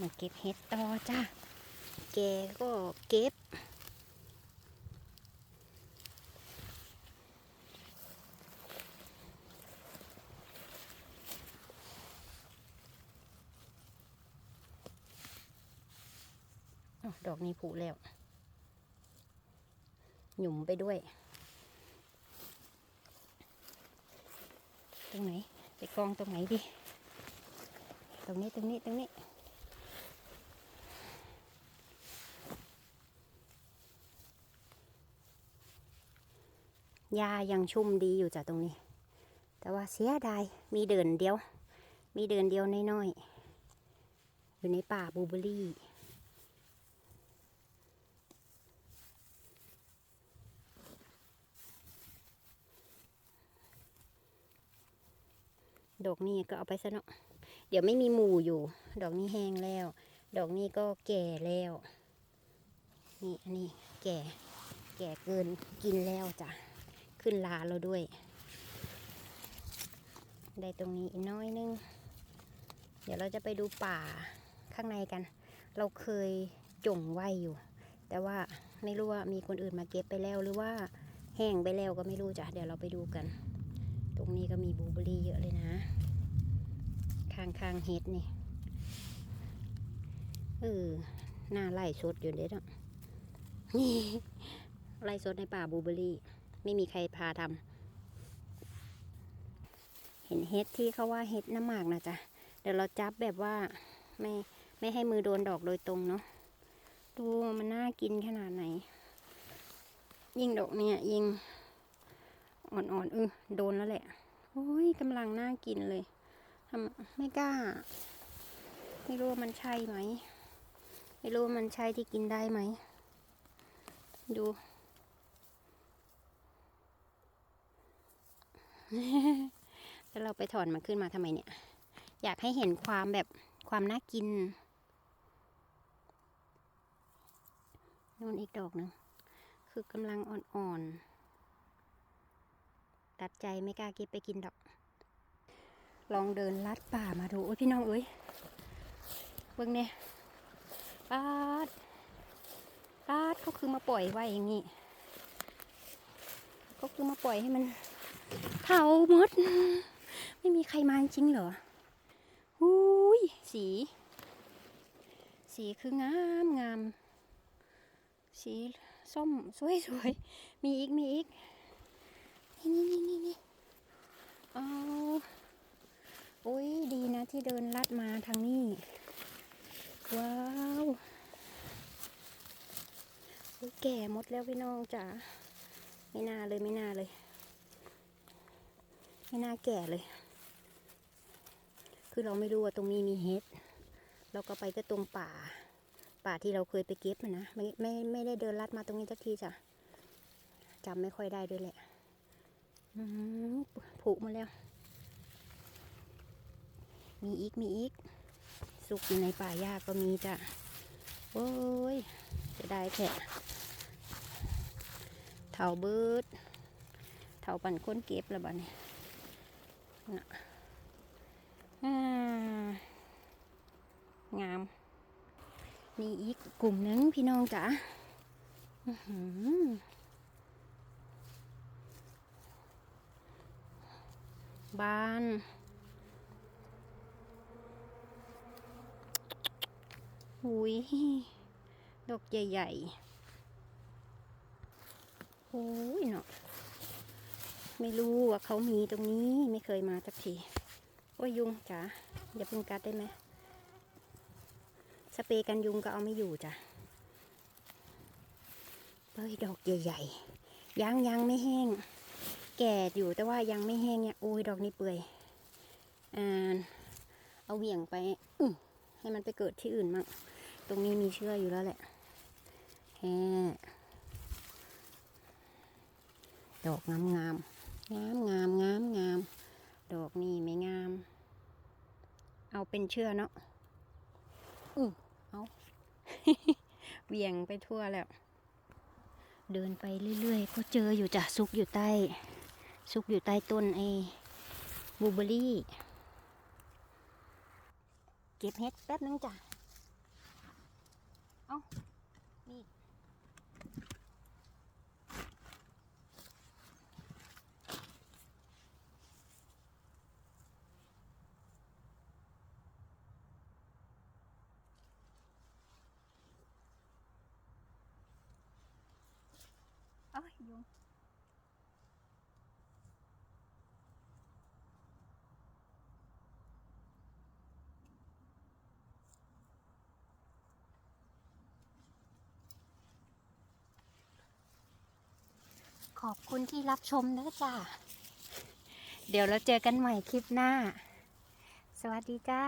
มาเก็บเห็ดต่อจ้าแกก็เก็บอดอกนี้ผุแล้ว หยุ่มไปด้วย ตรงไหน ไปกองตรงไหนดี ตรงนี้ตรงนี้ตรงนี้ ยายังชุ่มดีอยู่จ้ะตรงนี้ แต่ว่าเสียดายมีเดินเดียว มีเดินเดียวน้อยๆอยู่ในป่าบูเบอรี่ดอกนี้ก็เอาไปซะเนาะ เดี๋ยวไม่มีหมู่อยู่ ดอกนี้แห้งแล้ว ดอกนี้ก็แก่แล้ว นี่อันนี้แก่ แก่เกินกินแล้วจ้ะ ขึ้นลาเราด้วย ได้ตรงนี้อีกน้อยนึง เดี๋ยวเราจะไปดูป่าข้างในกัน เราเคยจงไว้อยู่ แต่ว่าไม่รู้ว่ามีคนอื่นมาเก็บไปแล้วหรือว่าแห้งไปแล้วก็ไม่รู้จ้ะเดี๋ยวเราไปดูกัน ตรงนี้ก็มีบูเบอรี่เยอะเลยนะ ข้างข้างเฮ็ดนี่เออหน้าไล่สดอยู่เด็ดอะไล่สดในป่าบูเบอรี่ ไม่มีใครพาทำเห็นเฮ็ดที่เขาว่าเฮ็ดน้ำหมากนะจ๊ะเดี๋ยวเราจับแบบว่าไม่ไม่ให้มือโดนดอกโดยตรงเนาะดูมันน่ากินขนาดไหน ยิ่งดอกเนี่ยยิ่งอ่อนๆเออโดนแล้วแหละโอ้ยกำลังน่ากินเลยทำไม่กล้า ไม่รู้ว่ามันใช่ไหม ไม่รู้ว่ามันใช่ที่กินได้ไหม ดู แล้วเราไปถอนมันขึ้นมาทำไมเนี่ย อยากให้เห็นความแบบความน่ากินนู่นอีกดอกหนึ่งคือกำลังอ่อนๆตัดใจไม่กล้าเก็บไปกินดอก ลองเดินลัดป่ามาดู โอ้ยพี่น้องเอ้ยเบิ่งเนี่ยปาดปาดเขาคือมาปล่อยไว้อย่างนี้เขาคือมาปล่อยให้มัน เผาหมด ไม่มีใครมาจริงเหรอหุยสี สีคืองามงาม สีส้มสวยสวยมีอีกมีอีกนี่นี่นี่นี่เอาโอ้ยดีนะที่เดินลัดมาทางนี้ ว้าวแก่หมดแล้วพี่น้องจ๋าไม่น่าเลยไม่น่าเลย ไม่น่าแก่เลย คือเราไม่รู้ว่าตรงนี้มีเห็ดเราก็ไปก็ตรงป่า ป่าที่เราเคยไปเก็บมันนะไม่ไม่ไม่ได้เดินลัดมาตรงนี้สักทีจ้ะจำไม่ค่อยได้ด้วยแหละผุมาแล้ว มีอีกมีอีก สุกอยู่ในป่าหญ้าก็มีจ้ะโอ้ยจะได้แค่เถาเบิดเถาปั่นค้นเก็บแล้วบ้านี้น่ งามมีอีกกลุ่มหนึงพี่น้องจ๋าอื้อหือบานหุยดอกใหญ่ๆโอ้ยเนาะ ไม่รู้ว่าเขามีตรงนี้ไม่เคยมาสักที โอ้ยยุงจ๋าอย่าเพิ่งกัดได้ไหมสเปรย์กันยุงก็เอาไม่อยู่จ้ะเฮ้ยดอกใหญ่ๆยังยังไม่แห้ง แก่อยู่แต่ว่ายังไม่แห้งเนี่ยโอ้ยดอกนี้เปื่อยอ่าเอาเหวี่ยงไปอืให้มันไปเกิดที่อื่นมั่งตรงนี้มีเชื้ออยู่แล้วแหละแฮดอกงามงาม งามงามงามงามดอกนี่ไม่งาม เอาเป็นเชื่อเนาะอือเอาเหวี่ยงไปทั่วแล้ว เดินไปเรื่อยๆ ก็เจออยู่จ้ะซุกอยู่ใต้ ซุกอยู่ใต้ต้นไอ้บลูเบอรรี่ เก็บเห็ดแป๊บนึงจ้ะ เอ้ามี ขอบคุณที่รับชมนะจ้าเดี๋ยวเราเจอกันใหม่คลิปหน้า สวัสดีจ้า